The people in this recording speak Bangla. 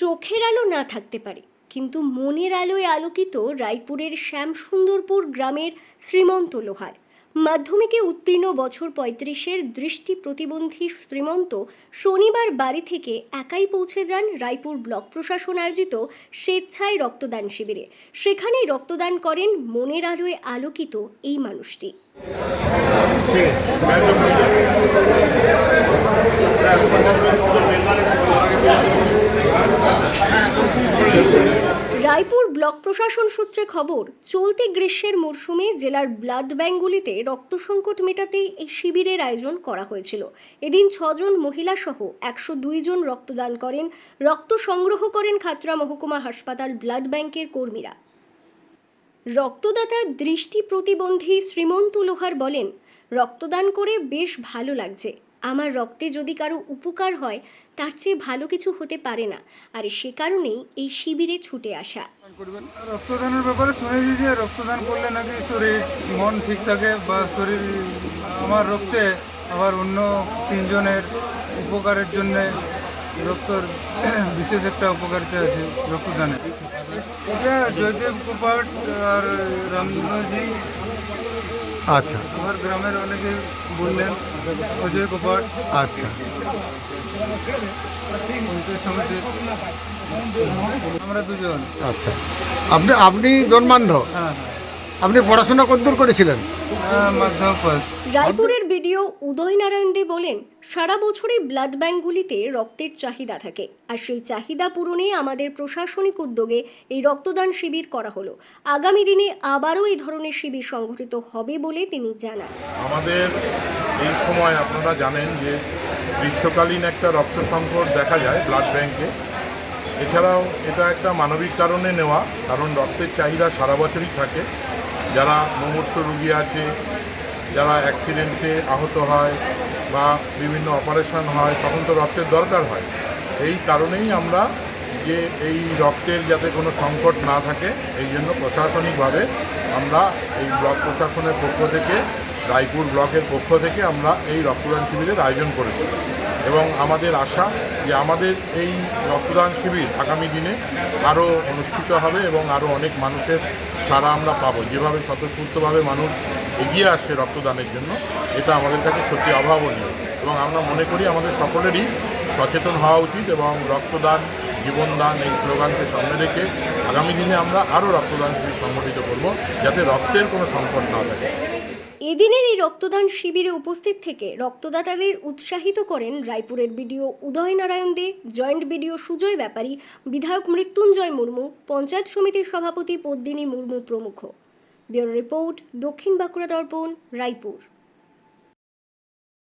চোখের আলো না থাকতে পারে। কিন্তু মনের আলোয় আলোকিত রায়পুরের শ্যামসুন্দরপুর গ্রামের শ্রীমন্ত লোহার। মাধ্যমিকে উত্তীর্ণ বছর পঁয়ত্রিশের দৃষ্টি প্রতিবন্ধী শ্রীমন্ত শনিবার বাড়ি থেকে একাই পৌঁছে যান রায়পুর ব্লক প্রশাসন আয়োজিত স্বেচ্ছায় রক্তদান শিবিরে। সেখানেই রক্তদান করেন মনের আলোয় আলোকিত এই মানুষটি। রায়পুর ব্লক প্রশাসন সূত্রে খবর, চলতি গ্রীষ্মের মরশুমে জেলার ব্লাড ব্যাঙ্কগুলিতে রক্ত সংকট মেটাতেই এই শিবিরের আয়োজন করা হয়েছিল। এদিন ছজন মহিলা সহ একশো দুই জন রক্তদান করেন। রক্ত সংগ্রহ করেন খাতরা মহকুমা হাসপাতাল ব্লাড ব্যাংকের কর্মীরা। রক্তদাতা দৃষ্টি প্রতিবন্ধী শ্রীমন্ত লোহার বলেন, রক্তদান করে বেশ ভালো লাগছে। আমার রক্তে যদি কারও উপকার হয়, তার চেয়ে ভালো কিছু হতে পারে না। আর সে কারণেই এই শিবিরে ছুটে আসা। রক্তদানের ব্যাপারে শুনেছি যে রক্তদান করলে নাকি শরীর, মন ঠিক থাকে বা শরীর, আমার রক্তে আবার অন্য তিনজনের উপকারের জন্য রক্তর বিশেষ একটা উপকারিতা আছে রক্তদানের। এটা জয়দেব কুপাট আর রামজি আচ্ছা। আমার গ্রামের অনেকে বললেন অজয় কুপাট আচ্ছা। আমরা দুজন। আচ্ছা। আপনি আপনি জন্মান্ধ? হ্যাঁ। আপনি পড়াশোনা কতদূর করেছিলেন? রায়পুরের বিডিও উদয় নারায়ণ দে বলেন সারা বছরই ব্লাড ব্যাঙ্কগুলিতে রক্তের চাহিদা থাকে আর সেই চাহিদা পূরণে আমাদের প্রশাসনিক উদ্যোগে এই রক্তদান শিবির করা হলো। আগামী দিনে আবারও এই ধরনের শিবির সংগঠিত হবে বলে তিনি জানান। আমাদের এই সময় আপনারা জানেন যে গ্রীষ্মকালীন একটা রক্ত সংকট দেখা যায় ব্লাড ব্যাঙ্কে। এছাড়াও এটা একটা মানবিক কারণে নেওয়া কারণ রক্তের চাহিদা সারা বছরই থাকে। যারা মুমূর্ষ রুগী আছে, যারা অ্যাক্সিডেন্টে আহত হয় বা বিভিন্ন অপারেশন হয়, তখন তো রক্তের দরকার হয়। এই কারণেই আমরা যে এই রক্তের যাতে কোনো সংকট না থাকে, এই জন্য প্রশাসনিকভাবে আমরা এই ব্লক প্রশাসনের পক্ষ থেকে, রায়পুর ব্লকের পক্ষ থেকে আমরা এই রক্তদান শিবিরের আয়োজন করেছি। এবং আমাদের আশা যে আমাদের এই রক্তদান শিবির আগামী দিনে আরও অনুষ্ঠিত হবে এবং আরও অনেক মানুষের সাড়া আমরা পাবো। যেভাবে স্বতঃস্ফূর্তভাবে মানুষ এগিয়ে আসছে রক্তদানের জন্য, এটা আমাদের কাছে সত্যি অভাবনীয়। এবং আমরা মনে করি আমাদের সকলেরই সচেতন হওয়া উচিত এবং রক্তদান, জীবনদান এই স্লোগানকে সামনে রেখে আগামী দিনে আমরা আরও রক্তদান সংগঠিত করব, যাতে রক্তের কোনো সংকট না থাকে। এদিনের এই রক্তদান শিবিরে উপস্থিত থেকে রক্তদাতাদের উৎসাহিত করেন রায়পুরের BDO Uday Narayan De, joint BDO Sujoy Byapari, বিধায়ক মৃত্যুঞ্জয় মুর্মু, পঞ্চায়েত সমিতির সভাপতি পদ্মিনী মুর্মু প্রমুখ। ব্যুরো রিপোর্ট দক্ষিণ বাঁকুড়া দর্পণ, রায়পুর।